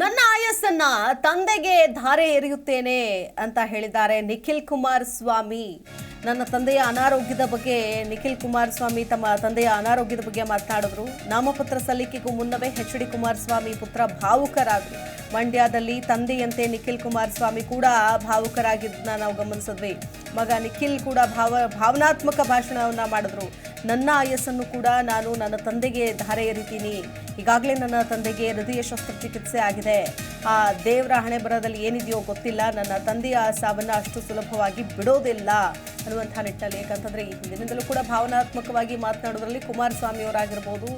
ನನ್ನ ಆಯಸ್ಸನ್ನ ತಂದೆಗೆ ಧಾರೆ ಎರೆಯುತ್ತೇನೆ ಅಂತ ಹೇಳಿದ್ದಾರೆ ನಿಖಿಲ್ ಕುಮಾರಸ್ವಾಮಿ ನನ್ನ ತಂದೆಯ ಅನಾರೋಗ್ಯದ ಬಗ್ಗೆ ನಿಖಿಲ್ ಕುಮಾರಸ್ವಾಮಿ ತಮ್ಮ ತಂದೆಯ ಅನಾರೋಗ್ಯದ ಬಗ್ಗೆ ಮಾತನಾಡಿದ್ರು. ನಾಮಪತ್ರ ಸಲ್ಲಿಕೆಗೂ ಮುನ್ನವೇ ಹೆಚ್ ಡಿ ಕುಮಾರಸ್ವಾಮಿ ಪುತ್ರ ಭಾವುಕರಾದರು. ಮಂಡ್ಯದಲ್ಲಿ ತಂದೆಯಂತೆ ನಿಖಿಲ್ ಕುಮಾರಸ್ವಾಮಿ ಕೂಡ ಭಾವುಕರಾಗಿದ್ದನ್ನ ನಾವು ಗಮನಿಸಿದ್ವಿ. ಮಗ ನಿಖಿಲ್ ಕೂಡ ಭಾವ, ಭಾವನಾತ್ಮಕ ಭಾಷಣವನ್ನ ಮಾಡಿದ್ರು. ನನ್ನ ಆಯಸ್ಸನ್ನು ಕೂಡ ನಾನು ನನ್ನ ತಂದೆಗೆ ಧಾರೆ ಎರಿತೀನಿ. ಈಗಾಗಲೇ ನನ್ನ ತಂದೆಗೆ ಹೃದಯ ಶಸ್ತ್ರಚಿಕಿತ್ಸೆ ಆಗಿದೆ. ಆ ದೇವರ ಹಣೆ ಬರದಲ್ಲಿ ಏನಿದೆಯೋ ಗೊತ್ತಿಲ್ಲ. ನನ್ನ ತಂದೆಯ ಸಾವನ್ನು ಅಷ್ಟು ಸುಲಭವಾಗಿ ಬಿಡೋದಿಲ್ಲ ಅನ್ನುವಂಥ ನಿಟ್ಟಲ್ಲಿ ಯಾಕಂತಂದ್ರೆ, ಈ ಹಿಂದಿನಿಂದಲೂ ಕೂಡ ಭಾವನಾತ್ಮಕವಾಗಿ ಮಾತನಾಡೋದ್ರಲ್ಲಿ ಕುಮಾರಸ್ವಾಮಿಯವರಾಗಿರ್ಬೋದು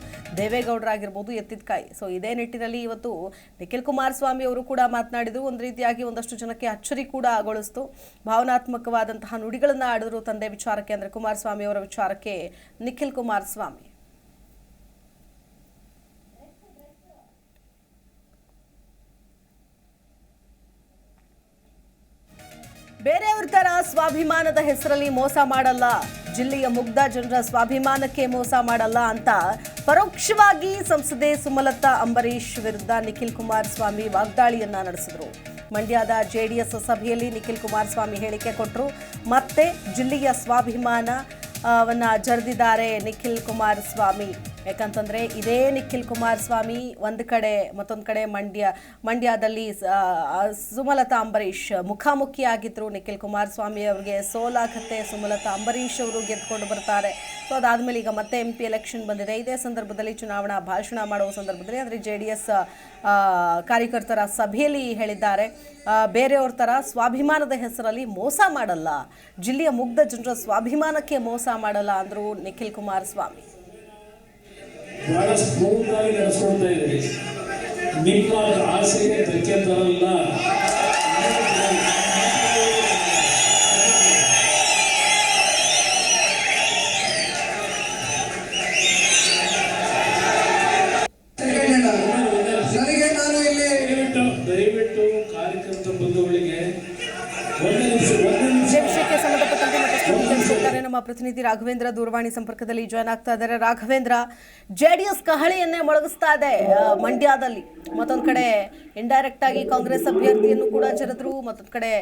ದೇವೇಗೌಡರಾಗಿರ್ಬೋದು ಎತ್ತಿದ ಕಾಯಿ. ಸೊ ಇದೇ ನಿಟ್ಟಿನಲ್ಲಿ ಇವತ್ತು ನಿಖಿಲ್ ಕುಮಾರಸ್ವಾಮಿ ಅವರು ಕೂಡ ಮಾತನಾಡಿದ್ರು. ಒಂದು ರೀತಿಯಾಗಿ ಒಂದಷ್ಟು ಜನಕ್ಕೆ ಅಚ್ಚರಿ ಕೂಡ ಗೊಳಿಸ್ತು. ಭಾವನಾತ್ಮಕವಾದಂತಹ ನುಡಿಗಳನ್ನು ಆಡಿದ್ರು ತಂದೆ ವಿಚಾರಕ್ಕೆ ಅಂದ್ರೆ ಕುಮಾರಸ್ವಾಮಿ ಅವರ ವಿಚಾರಕ್ಕೆ ನಿಖಿಲ್ ಕುಮಾರಸ್ವಾಮಿ. ಬೇರೆಯವ್ರ ತರ ಸ್ವಾಭಿಮಾನದ ಹೆಸರಲ್ಲಿ ಮೋಸ ಮಾಡಲ್ಲ ಜಿಲ್ಲೆಯ ಮುಗ್ಧ ಜನರ ಸ್ವಾಭಿಮಾನಕ್ಕೆ ಮೋಸ ಮಾಡಲ್ಲ ಅಂತ ಪರೋಕ್ಷವಾಗಿ ಸಂಸದೆ ಸುಮಲತಾ ಅಂಬರೀಶ್ ವಿರುದ್ಧ ನಿಖಿಲ್ ಕುಮಾರಸ್ವಾಮಿ ವಾಗ್ದಾಳಿಯನ್ನ ನಡೆಸಿದ್ರು. ಮಂಡ್ಯದ ಜೆಡಿಎಸ್ ಸಭೆಯಲ್ಲಿ ನಿಖಿಲ್ ಕುಮಾರಸ್ವಾಮಿ ಹೇಳಿಕೆ ಕೊಟ್ಟರು ಮತ್ತೆ ಜಿಲ್ಲೆಯ ಸ್ವಾಭಿಮಾನ ಆ, ವನ್ನ ಜರಿದಿದ್ದಾರೆ ನಿಖಿಲ್ ಕುಮಾರಸ್ವಾಮಿ ಯಾಕಂತಂದ್ರೆ ಇದೇ ನಿಖಿಲ್ ಕುಮಾರಸ್ವಾಮಿ ಒಂದು ಕಡೆ, ಮತ್ತೊಂದು ಕಡೆ ಮಂಡ್ಯ, ಮಂಡ್ಯದಲ್ಲಿ ಸುಮಲತಾ ಅಂಬರೀಷ್ ಮುಖಾಮುಖಿ ಮುಖಾಮುಖಿಯಾಗಿದ್ರು ನಿಖಿಲ್ ಕುಮಾರಸ್ವಾಮಿ ಅವರಿಗೆ. ಸೋಲಾಗತ್ತೆ ಸುಮಲತಾ ಅಂಬರೀಷ್ ಅವರು ಗೆದ್ದುಕೊಂಡು ಬರ್ತಾರೆ. ಸೊ ಅದಾದ್ಮೇಲೆ ಈಗ ಮತ್ತೆ ಎಂ ಪಿ ಎಲೆಕ್ಷನ್ ಬಂದಿದೆ. ಇದೇ ಸಂದರ್ಭದಲ್ಲಿ ಚುನಾವಣಾ ಭಾಷಣ ಮಾಡುವ ಸಂದರ್ಭದಲ್ಲಿ ಅಂದರೆ ಜೆ ಡಿ ಎಸ್ ಕಾರ್ಯಕರ್ತರ ಸಭೆಯಲ್ಲಿ ಹೇಳಿದ್ದಾರೆ. ಬೇರೆಯವ್ರ ಥರ ಸ್ವಾಭಿಮಾನದ ಹೆಸರಲ್ಲಿ ಮೋಸ ಮಾಡಲ್ಲ. ಜಿಲ್ಲೆಯ ಮುಗ್ಧ ಜನರ ಸ್ವಾಭಿಮಾನಕ್ಕೆ ಮೋಸ ಮಾಡಲ್ಲ ಅಂದ್ರು ನಿಖಿಲ್ ಕುಮಾರಸ್ವಾಮಿ. ಬಹಳ ಸ್ಮೂತ್ ಆಗಿ ನಡೆಸ್ಕೊಳ್ತಾ ಇದ್ದೀರಿ ನಿಮ್ಮ ಆಸೆಗೆ ಧಕ್ಕೆ ತರಲ್ಲ ಪ್ರತಿನಿಧಿ ರಾಘವೇಂದ್ರ ದೂರವಾಣಿ ಸಂಪರ್ಕದಲ್ಲಿ ಜಾಯ್ನ್ ಆಗ್ತಾ ಇದ್ದಾರೆ. ರಾಘವೇಂದ್ರ, ಜೆಡಿಎಸ್ ಕಹಳೆಯನ್ನೇ ಮೊಳಗಿಸ್ತಾ ಇದೆ ಮಂಡ್ಯದಲ್ಲಿ. ಮತ್ತೊಂದು ಕಡೆ ಇಂಡೈರೆಕ್ಟ್ ಆಗಿ ಕಾಂಗ್ರೆಸ್ ಅಭ್ಯರ್ಥಿಯನ್ನು ಕೂಡ ಜರೆದ್ರು ಮತ್ತೊಂದು ಕಡೆ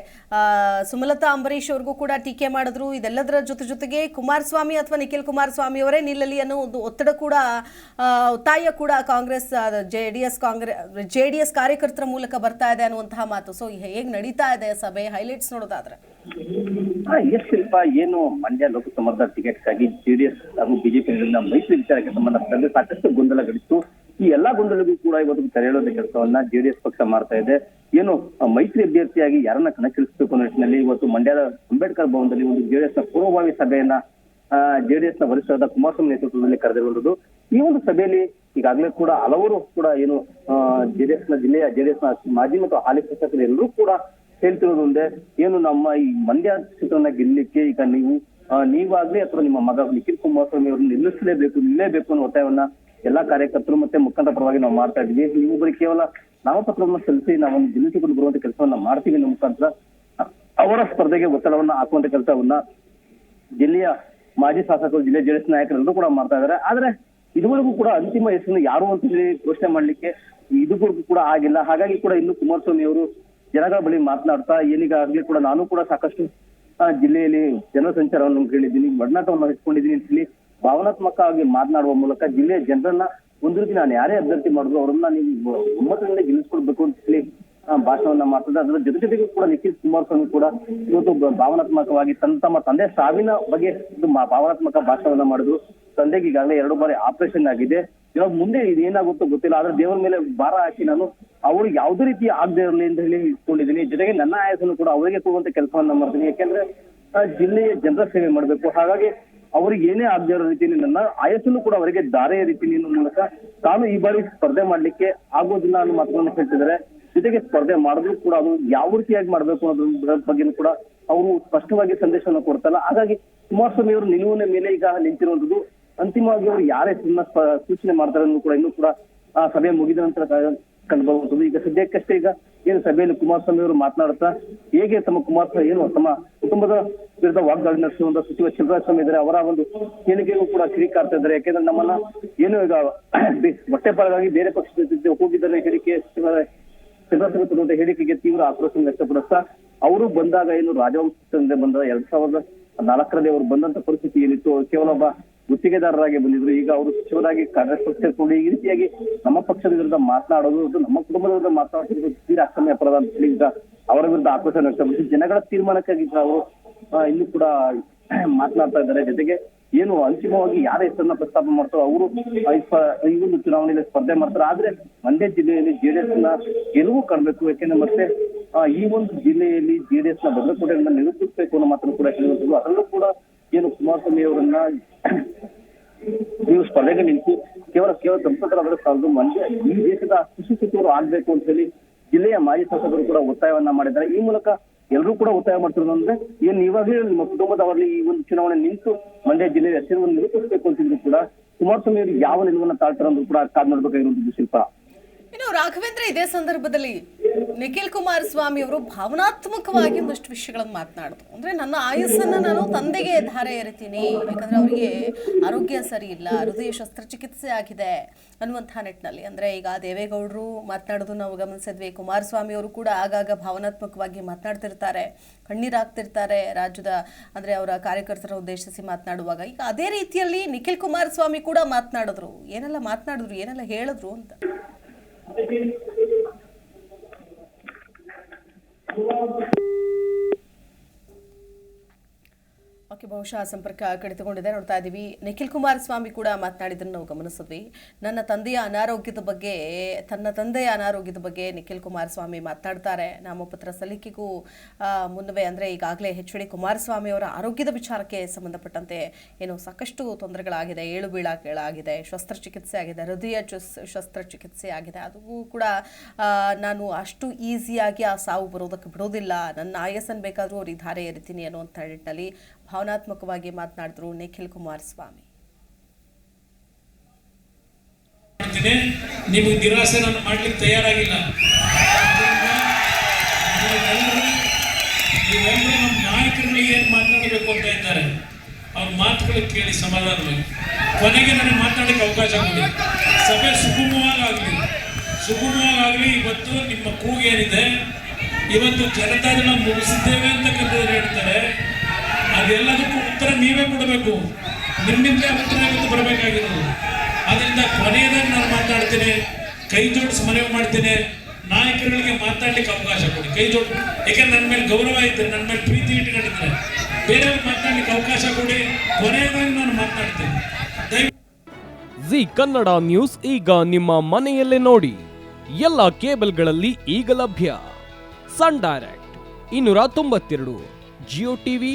ಸುಮಲತಾ ಅಂಬರೀಶ್ ಅವ್ರಿಗೂ ಕೂಡ ಟೀಕೆ ಮಾಡಿದ್ರು. ಇದೆಲ್ಲದರ ಜೊತೆ ಜೊತೆಗೆ ಕುಮಾರಸ್ವಾಮಿ ಅಥವಾ ನಿಖಿಲ್ ಕುಮಾರಸ್ವಾಮಿ ಅವರೇ ನಿಲ್ಲಲಿ ಅನ್ನೋ ಒಂದು ಒತ್ತಡ ಕೂಡ ಒತ್ತಾಯ ಕೂಡ Congress J D S Congress J D S ಕಾರ್ಯಕರ್ತರ ಮೂಲಕ ಬರ್ತಾ ಇದೆ ಅನ್ನುವಂತಹ ಮಾತು. ಸೊ ಹೇಗೆ ನಡೀತಾ ಇದೆ ಸಭೆ? ಹೈಲೈಟ್ಸ್ ನೋಡೋದಾದ್ರೆ. ಎಸ್ ಶಿಲ್ಪ, ಏನು ಮಂಡ್ಯ ಲೋಕಸಭಾ ಟಿಕೆಟ್ಗಾಗಿ ಜೆಡಿಎಸ್ ಹಾಗೂ ಬಿಜೆಪಿ ಮೈತ್ರಿ ವಿಚಾರಕ್ಕೆ ಸಂಬಂಧಪಟ್ಟಂತೆ ಸಾಕಷ್ಟು ಗೊಂದಲಗಳಿತ್ತು ಈ ಎಲ್ಲಾ ಗೊಂದಲಗೂ ಕೂಡ ಇವತ್ತು ತೆರೆಯಲೋದ ಕೆಲಸವನ್ನ ಜೆಡಿಎಸ್ ಪಕ್ಷ ಮಾಡ್ತಾ ಇದೆ. ಏನು ಮೈತ್ರಿ ಅಭ್ಯರ್ಥಿಯಾಗಿ ಯಾರನ್ನ ಕಣಕ್ಕಿಳಿಸಬೇಕು ಅನ್ನೋ ನಿಟ್ಟಿನಲ್ಲಿ ಇವತ್ತು ಮಂಡ್ಯದ ಅಂಬೇಡ್ಕರ್ ಭವನದಲ್ಲಿ ಒಂದು ಜೆಡಿಎಸ್ನ ಪೂರ್ವಭಾವಿ ಸಭೆಯನ್ನ ಜೆಡಿಎಸ್ನ ವರಿಷ್ಠರಾದ ಕುಮಾರಸ್ವಾಮಿ ನೇತೃತ್ವದಲ್ಲಿ ಕರೆದಿರುವಂತದ್ದು ಈ ಒಂದು ಸಭೆಯಲ್ಲಿ ಈಗಾಗಲೇ ಕೂಡ ಹಲವರು ಕೂಡ ಏನು ಜೆಡಿಎಸ್ನ ಜಿಲ್ಲೆಯ ಜೆಡಿಎಸ್ನ ಮಾಜಿ ಮತ್ತು ಹಾಲಿ ಶಾಸಕರು ಎಲ್ಲರೂ ಕೂಡ ಹೇಳ್ತಿರೋದು ಒಂದೇ, ಏನು ನಮ್ಮ ಈ ಮಂಡ್ಯ ಕ್ಷೇತ್ರವನ್ನ ಗೆಲ್ಲಲಿಕ್ಕೆ ಈಗ ನೀವು ನೀವಾಗ್ಲಿ ಅಥವಾ ನಿಮ್ಮ ಮಗ ನಿಖಿಲ್ ಕುಮಾರಸ್ವಾಮಿ ಅವ್ರನ್ನ ನಿಲ್ಲಿಸಲೇಬೇಕು, ನಿಲ್ಲೇಬೇಕು ಅನ್ನೋ ಒತ್ತಾಯವನ್ನ ಎಲ್ಲಾ ಕಾರ್ಯಕರ್ತರು ಮತ್ತೆ ಮುಖಂಡರ ಪರವಾಗಿ ನಾವು ಮಾಡ್ತಾ ಇದ್ವಿ ನೀವು ಬರೀ ಕೇವಲ ನಾಮಪತ್ರವನ್ನ ಸಲ್ಲಿಸಿ ನಾವೊಂದು ಗೆಲ್ಲಿಸಿಕೊಂಡು ಬರುವಂತ ಕೆಲಸವನ್ನ ಮಾಡ್ತೀವಿ ನಮ್ಮ ಮುಖಾಂತರ. ಅವರ ಸ್ಪರ್ಧೆಗೆ ಒತ್ತಡವನ್ನ ಹಾಕುವಂತ ಕೆಲಸವನ್ನ ಜಿಲ್ಲೆಯ ಮಾಜಿ ಶಾಸಕರು ಜಿಲ್ಲೆ ಜೆಡಿಎಸ್ ನಾಯಕರೆಲ್ಲರೂ ಕೂಡ ಮಾಡ್ತಾ ಇದ್ದಾರೆ. ಆದ್ರೆ ಇದುವರೆಗೂ ಕೂಡ ಅಂತಿಮ ಹೆಸರನ್ನು ಯಾರು ಅಂತ ಹೇಳಿ ಘೋಷಣೆ ಮಾಡ್ಲಿಕ್ಕೆ ಇದುವರೆಗೂ ಕೂಡ ಆಗಿಲ್ಲ. ಹಾಗಾಗಿ ಕೂಡ ಇನ್ನು ಕುಮಾರಸ್ವಾಮಿ ಅವರು ಜನಗಳ ಬಳಿ ಮಾತನಾಡ್ತಾ ಏನೀಗಾಗ್ಲೇ ಕೂಡ ನಾನು ಕೂಡ ಸಾಕಷ್ಟು ಜಿಲ್ಲೆಯಲ್ಲಿ ಜನಸಂಚಾರವನ್ನು ಕೇಳಿದ್ದೀನಿ ಒಡನಾಟವನ್ನು ಹಚ್ಕೊಂಡಿದ್ದೀನಿ ಅಂತ ಹೇಳಿ ಭಾವನಾತ್ಮಕವಾಗಿ ಮಾತನಾಡುವ ಮೂಲಕ ಜಿಲ್ಲೆಯ ಜನರನ್ನ ಒಂದು ರೀತಿ ನಾನು ಯಾರೇ ಅಭ್ಯರ್ಥಿ ಮಾಡಿದ್ರು ಅವರನ್ನ ನೀವು ಒಮ್ಮತದಿಂದ ಗೆಲ್ಲಿಸ್ಕೊಡ್ಬೇಕು ಅಂತ ಹೇಳಿ ಭಾಷಣವನ್ನ ಮಾಡ್ತದೆ ಅದರ ಜೊತೆ ಜೊತೆಗೆ ಕೂಡ ನಿಖಿಲ್ ಕುಮಾರಸ್ವಾಮಿ ಕೂಡ ಇವತ್ತು ಭಾವನಾತ್ಮಕವಾಗಿ ತನ್ನ ತಮ್ಮ ತಂದೆ ಸಾವಿನ ಬಗ್ಗೆ ಭಾವನಾತ್ಮಕ ಭಾಷಣವನ್ನ ಮಾಡಿದ್ರು. ತಂದೆಗೆ ಈಗಾಗಲೇ ಎರಡು ಬಾರಿ ಆಪರೇಷನ್ ಆಗಿದೆ. ಇವಾಗ ಮುಂದೆ ಇದು ಏನಾಗುತ್ತೋ ಗೊತ್ತಿಲ್ಲ. ಆದ್ರೆ ದೇವರ ಮೇಲೆ ಭಾರ ಹಾಕಿ ನಾನು ಅವ್ರಿಗೆ ಯಾವುದೇ ರೀತಿ ಆಗದೆ ಇರಲಿ ಅಂತ ಹೇಳಿ ಇಟ್ಕೊಂಡಿದ್ದೀನಿ. ಜೊತೆಗೆ ನನ್ನ ಆಯಸ್ಸನ್ನು ಕೂಡ ಅವರಿಗೆ ಕೊಡುವಂತ ಕೆಲಸವನ್ನ ಮಾಡ್ತೀನಿ. ಯಾಕೆಂದ್ರೆ ಜಿಲ್ಲೆಯ ಜನರ ಸೇವೆ ಮಾಡಬೇಕು. ಹಾಗಾಗಿ ಅವ್ರಿಗೆ ಏನೇ ಆಗದೆ ಇರೋ ರೀತಿಯಲ್ಲಿ ನನ್ನ ಆಯಸ್ಸನ್ನು ಕೂಡ ಅವರಿಗೆ ದಾರೆಯ ರೀತಿ ಮೂಲಕ ತಾನು ಈ ಬಾರಿ ಸ್ಪರ್ಧೆ ಮಾಡ್ಲಿಕ್ಕೆ ಆಗೋದಿಲ್ಲ ಅನ್ನೋ ಮಾತುಗಳನ್ನು ಹೇಳ್ತಿದ್ದಾರೆ. ಜೊತೆಗೆ ಸ್ಪರ್ಧೆ ಮಾಡಿದ್ರು ಕೂಡ ಅದು ಯಾವ ರೀತಿಯಾಗಿ ಮಾಡ್ಬೇಕು ಅನ್ನೋದ್ರ ಬಗ್ಗೆನೂ ಕೂಡ ಅವರು ಸ್ಪಷ್ಟವಾಗಿ ಸಂದೇಶವನ್ನು ಕೊಡ್ತಲ್ಲ. ಹಾಗಾಗಿ ಕುಮಾರಸ್ವಾಮಿ ಅವರು ನಿಲುವಿನ ಮೇಲೆ ಈಗ ನಿಂತಿರುವಂತದ್ದು ಅಂತಿಮವಾಗಿ ಅವರು ಯಾರೇ ಸಿನಿಮಾ ಸೂಚನೆ ಮಾಡ್ತಾರೆ ಅನ್ನೋದು ಕೂಡ ಇನ್ನೂ ಕೂಡ ಆ ಸಭೆ ಮುಗಿದ ನಂತರ ಕಂಡುಬರುವಂತದ್ದು ಈಗ ಸದ್ಯಕ್ಕಷ್ಟೇ ಈಗ ಏನು ಸಭೆಯಲ್ಲಿ ಕುಮಾರಸ್ವಾಮಿ ಅವರು ಮಾತನಾಡುತ್ತಾ ಹೇಗೆ ತಮ್ಮ ಕುಮಾರಸ್ವಾಮಿ ಏನು ತಮ್ಮ ಕುಟುಂಬದ ವಿರುದ್ಧ ವಾಗ್ದಾಳಿ ನಡೆಸುವಂತ ಸಚಿವ ಶಿವರಾಜ್ ಸ್ವಾಮಿ ಇದ್ದಾರೆ, ಅವರ ಒಂದು ಹೇಳಿಕೆಗೂ ಕೂಡ ಕಿರಿಕಾರ್ತಾ ಇದ್ದಾರೆ. ಯಾಕೆಂದ್ರೆ ನಮ್ಮನ್ನ ಏನು ಈಗ ಹೊಟ್ಟೆಪಾಡಗಾಗಿ ಬೇರೆ ಪಕ್ಷದ ಜೊತೆ ಹೋಗಿದ್ದಾರೆ ಹೇಳಿಕೆ ಚಂದ್ರಶೇಖರ್ ಹೇಳಿಕೆಗೆ ತೀವ್ರ ಆಕ್ರೋಶ ವ್ಯಕ್ತಪಡಿಸ್ತಾ, ಅವರು ಬಂದಾಗ ಏನು ರಾಜವಂಶದಿಂದ ಬಂದ ಎರಡ್ ಸಾವಿರದ ನಾಲ್ಕರಲ್ಲಿ ಅವರು ಬಂದಂತ ಪರಿಸ್ಥಿತಿ ಏನಿತ್ತು ಕೇವಲ ಒಬ್ಬ ಗುತ್ತಿಗೆದಾರರಾಗಿ ಬಂದಿದ್ರು. ಈಗ ಅವರು ಸಚಿವರಾಗಿ ಕಾಂಗ್ರೆಸ್ ಪಕ್ಷ ಸೇರ್ಕೊಂಡು ಈ ರೀತಿಯಾಗಿ ನಮ್ಮ ಪಕ್ಷದ ವಿರುದ್ಧ ಮಾತನಾಡೋದು ನಮ್ಮ ಕುಟುಂಬದ ವಿರುದ್ಧ ಮಾತನಾಡೋದು ತೀರಾ ಅಕ್ರಮ ಅಪರಾಧ ಅಂತ ಹೇಳಿ ಅವರ ವಿರುದ್ಧ ಆಕ್ರೋಶ ವ್ಯಕ್ತಪಡಿಸಿ, ಜನಗಳ ತೀರ್ಮಾನಕ್ಕಾಗಿ ಅವರು ಇನ್ನು ಕೂಡ ಮಾತನಾಡ್ತಾ ಇದ್ದಾರೆ. ಜೊತೆಗೆ ಏನು ಅಂತಿಮವಾಗಿ ಯಾರ ಹೆಸರನ್ನ ಪ್ರಸ್ತಾಪ ಮಾಡ್ತಾರೋ ಅವರು ಈ ಒಂದು ಚುನಾವಣೆಯಲ್ಲಿ ಸ್ಪರ್ಧೆ ಮಾಡ್ತಾರೆ. ಆದ್ರೆ ಮಂಡ್ಯ ಜಿಲ್ಲೆಯಲ್ಲಿ ಜೆಡಿಎಸ್ನ ಗೆಲುವು ಕಾಣಬೇಕು. ಯಾಕೆಂದ್ರೆ ಮತ್ತೆ ಈ ಒಂದು ಜಿಲ್ಲೆಯಲ್ಲಿ ಜೆಡಿಎಸ್ನ ಭದ್ರಕೋಟೆಯನ್ನ ನಿರೂಪಿಸಬೇಕು ಅನ್ನೋ ಮಾತನ್ನು ಕೂಡ ಹೇಳುವಂಥದ್ದು ಅದರಲ್ಲೂ ಕೂಡ ಏನು ಕುಮಾರಸ್ವಾಮಿ ಅವರನ್ನ ನೀವು ಸ್ಪರ್ಧೆಗೆ ನಿಂತು ಕೇವಲ ಕೇವಲ ಸಂಸದರಾದರೆ ಸಾಲದು. ಮಂಡ್ಯ, ಈ ದೇಶದ ಕೃಷಿ ಸಚಿವರು ಆಗ್ಬೇಕು ಅಂತ ಹೇಳಿ ಜಿಲ್ಲೆಯ ಮಾಜಿ ಶಾಸಕರು ಕೂಡ ಒತ್ತಾಯವನ್ನ ಮಾಡಿದ್ದಾರೆ. ಈ ಮೂಲಕ ಎಲ್ಲರೂ ಕೂಡ ಒತ್ತಾಯ ಮಾಡ್ತಿರೋದು ಅಂದ್ರೆ, ಏನ್ ಇವಾಗಲೇ ನಿಮ್ಮ ಕುಟುಂಬದವರಲ್ಲಿ ಈ ಒಂದು ಚುನಾವಣೆ ನಿಂತು ಮಂಡ್ಯ ಜಿಲ್ಲೆಯ ಹೆಸರನ್ನು ನಿರೂಪಿಸಬೇಕು ಅಂತಿದ್ರು ಕೂಡ ಕುಮಾರಸ್ವಾಮಿ ಅವರು ಯಾವ ನಿಲುವನ್ನ ತಾಳ್ತಾರೆ ಅಂದ್ರೂ ಕೂಡ ಕಾದ್ ನೋಡ್ಬೇಕಾಗಿರುವಂತದ್ದು ಶಿಲ್ಪ. ಇನ್ನು ರಾಘವೇಂದ್ರ ಇದೇ ಸಂದರ್ಭದಲ್ಲಿ ನಿಖಿಲ್ ಕುಮಾರಸ್ವಾಮಿ ಅವರು ಭಾವನಾತ್ಮಕವಾಗಿ ಒಂದಷ್ಟು ವಿಷಯಗಳನ್ನು ಮಾತನಾಡಿದ್ರು. ಅಂದ್ರೆ ನನ್ನ ಆಯಸ್ಸನ್ನ ನಾನು ತಂದೆಗೆ ಧಾರೆ ಎರಿತೀನಿ. ಯಾಕಂದ್ರೆ ಅವರಿಗೆ ಆರೋಗ್ಯ ಸರಿ ಇಲ್ಲ, ಹೃದಯ ಶಸ್ತ್ರಚಿಕಿತ್ಸೆ ಆಗಿದೆ ಅನ್ನುವಂತಹ ನಿಟ್ಟಿನಲ್ಲಿ. ಅಂದ್ರೆ ಈಗ ದೇವೇಗೌಡರು ಮಾತನಾಡೋದು ನಾವು ಗಮನಿಸಿದ್ವಿ. ಕುಮಾರಸ್ವಾಮಿ ಅವರು ಕೂಡ ಆಗಾಗ ಭಾವನಾತ್ಮಕವಾಗಿ ಮಾತನಾಡ್ತಿರ್ತಾರೆ ಕಣ್ಣೀರಾಗ್ತಿರ್ತಾರೆ ರಾಜ್ಯದ, ಅಂದ್ರೆ ಅವರ ಕಾರ್ಯಕರ್ತರ ಉದ್ದೇಶಿಸಿ ಮಾತನಾಡುವಾಗ. ಈಗ ಅದೇ ರೀತಿಯಲ್ಲಿ ನಿಖಿಲ್ ಕುಮಾರಸ್ವಾಮಿ ಕೂಡ ಮಾತನಾಡಿದ್ರು. ಏನೆಲ್ಲ ಮಾತನಾಡಿದ್ರು, ಏನೆಲ್ಲ ಹೇಳಿದ್ರು ಅಂತ? ಬಹುಶಃ ಸಂಪರ್ಕ ಕಡಿತಗೊಂಡಿದೆ. ನೋಡ್ತಾ ಇದ್ದೀವಿ ನಿಖಿಲ್ ಕುಮಾರಸ್ವಾಮಿ ಕೂಡ ಮಾತನಾಡಿದ್ದನ್ನು ನಾವು ಗಮನಿಸಿದ್ವಿ. ನನ್ನ ತಂದೆಯ ಅನಾರೋಗ್ಯದ ಬಗ್ಗೆ, ತನ್ನ ತಂದೆಯ ಅನಾರೋಗ್ಯದ ಬಗ್ಗೆ ನಿಖಿಲ್ ಕುಮಾರಸ್ವಾಮಿ ಮಾತನಾಡ್ತಾರೆ. ನಾಮಪತ್ರ ಸಲ್ಲಿಕೆಗೂ ಮುನ್ನವೇ ಅಂದರೆ ಈಗಾಗಲೇ ಎಚ್ ಡಿ ಕುಮಾರಸ್ವಾಮಿ ಅವರ ಆರೋಗ್ಯದ ವಿಚಾರಕ್ಕೆ ಸಂಬಂಧಪಟ್ಟಂತೆ ಏನು ಸಾಕಷ್ಟು ತೊಂದರೆಗಳಾಗಿದೆ. ಏಳು ಬೀಳಾಗಿದೆ ಶಸ್ತ್ರಚಿಕಿತ್ಸೆ ಆಗಿದೆ. ಹೃದಯ ಶಸ್ತ್ರಚಿಕಿತ್ಸೆ ಆಗಿದೆ. ಅದು ಕೂಡ ನಾನು ಅಷ್ಟು ಈಸಿಯಾಗಿ ಆ ಸಾವು ಬರೋದಕ್ಕೆ ಬಿಡೋದಿಲ್ಲ. ನನ್ನ ಆಯಸ್ಸನ್ನು ಬೇಕಾದರೂ ಅವ್ರಿಗೆ ಧಾರೆ ಎರಿತೀನಿ ಅನ್ನುವಂಥ ನಿಟ್ಟಿನಲ್ಲಿ ಭಾವನಾತ್ಮಕವಾಗಿ ಮಾತನಾಡಿದ್ರು ನಿಖಿಲ್ ಕುಮಾರಸ್ವಾಮಿ. ಸ್ವಾಮಿ ನಿಮಗೆ ನಿರಾಸೆ ನಾನು ಮಾಡ್ಲಿಕ್ಕೆ ತಯಾರಾಗಿಲ್ಲ. ನೀವೆಲ್ಲರೂ ನಮ್ಮ ನಾಯಕರುಗಳು ಏನು ಮಾತನಾಡಬೇಕು ಅಂತ ಇದ್ದಾರೆ. ಅವ್ರ ಮಾತುಗಳು ಕೇಳಿ ಸಮಾಧಾನವಾಗಿ. ಕೊನೆಗೆ ನನಗೆ ಮಾತನಾಡಕ್ಕೆ ಅವಕಾಶ ಕೊಡಿ. ಸಭೆ ಸುಗಮವಾಗಲಿ. ಸುಗಮವಾಗಲಿ. ಇವತ್ತು ನಿಮ್ಮ ಕೂಗೇನಿದೆ. ಇವತ್ತು ಜನತಾದಳ ಮುಗಿಸಿದ್ದೇವೆ ಅಂತಕ್ಕಂಥದ್ದು ನೀವೇ ನಿಮ್ಮಿಂದಲೇ ನಿಮ್ಮಿಂದ ಉತ್ತರ ಬರಬೇಕಾಗಿರೋದು ಅದರಿಂದ ಕೊನೆಯದಾಗಿ ನಾನು ಮಾತಾಡ್ತೇನೆ, ಕೈ ಜೋಡಿಸಿ ಮನವಿ ಮಾಡ್ತೇನೆ, ನಾಯಕರುಗಳಿಗೆ ಮಾತಾಡ್ಲಿಕ್ಕೆ ಅವಕಾಶ ಕೊಡಿ. ಕೈ ಜೋಡಿ ಯಾಕಂದ್ರೆ ನನ್ನ ಮೇಲೆ ಗೌರವ ಇದೆ ನನ್ನ ಮೇಲೆ ಪ್ರೀತಿ ಇಟ್ಕೊಂಡಿದ್ದಾರೆ ಬೇರೆಯವ್ರಿಗೆ ಮಾತಾಡ್ಲಿಕ್ಕೆ ಅವಕಾಶ ಕೊಡಿ. ಕೊನೆಯದಾಗಿ ನಾನು ಮಾತನಾಡ್ತೇನೆ ಜಿ ಕನ್ನಡ ನ್ಯೂಸ್ ಈಗ ನಿಮ್ಮ ಮನೆಯಲ್ಲೇ ನೋಡಿ. ಎಲ್ಲ ಕೇಬಲ್ಗಳಲ್ಲಿ ಈಗ ಲಭ್ಯ. ಸನ್ ಡೈರೆಕ್ಟ್, ಇನ್ನೂರ ತೊಂಬತ್ತೆರಡು, ಜಿಯೋ ಟಿವಿ